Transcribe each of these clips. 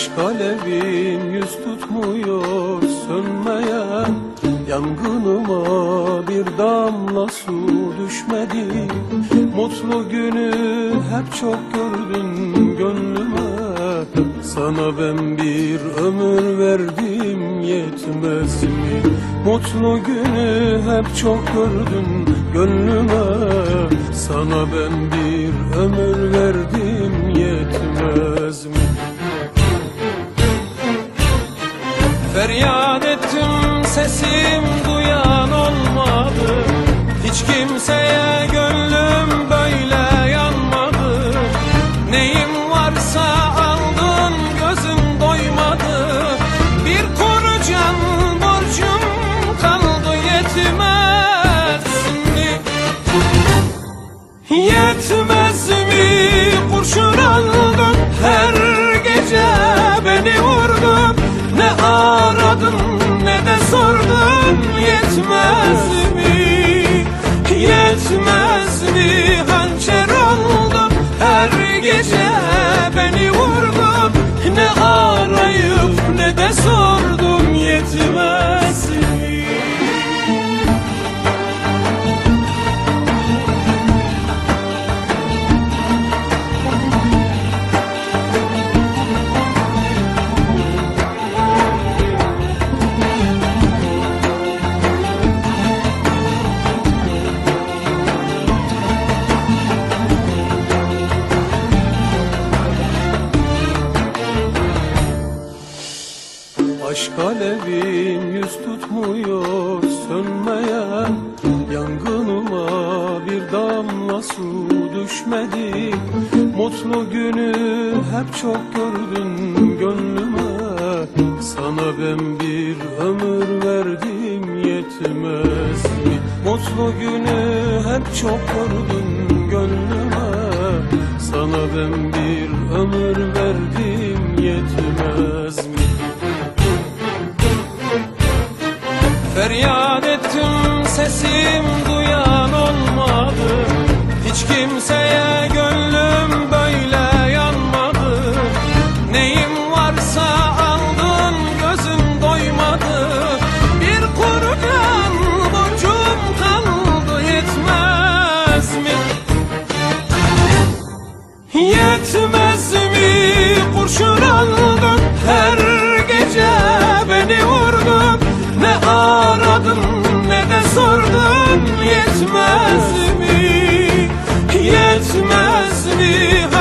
Aşk alevin yüz tutmuyor sönmeyen Yangınıma bir damla su düşmedi Mutlu günü hep çok gördün gönlüme Sana ben bir ömür verdim yetmez mi? Mutlu günü hep çok gördün gönlüme Sana ben bir ömür verdim yetmez mi? Sesim duyan olmadı. Hiç kimseye gönlüm böyle yanmadı. Neyim varsa aldın gözüm doymadı. Bir kuru borcum kaldı yetmez. Mi? Yetmez Aşk alevin yüz tutmuyor sönmeyen Yangınıma bir damla su düşmedi Mutlu günü hep çok gördün gönlüme Sana ben bir ömür verdim yetmez mi? Mutlu günü hep çok gördün gönlüme Sana ben bir ömür verdim yetmez mi? Kimseye gönlüm böyle yanmadı. Neyim varsa aldın gözüm doymadı. Bir kuru can borcum kaldı yetmez mi? Yetmez mi kurşun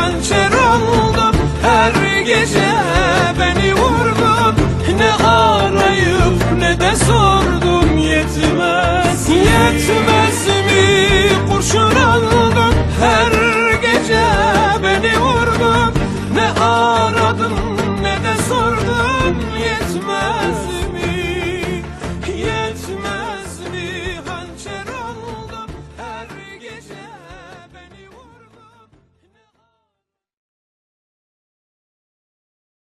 hançer oldum Her gece beni vurdun. Ne arayıp ne de sordun Yetmez. Yetmez mi? Kurşun aldın Her gece beni vurdun. Ne aradın ne de sordun Yetmez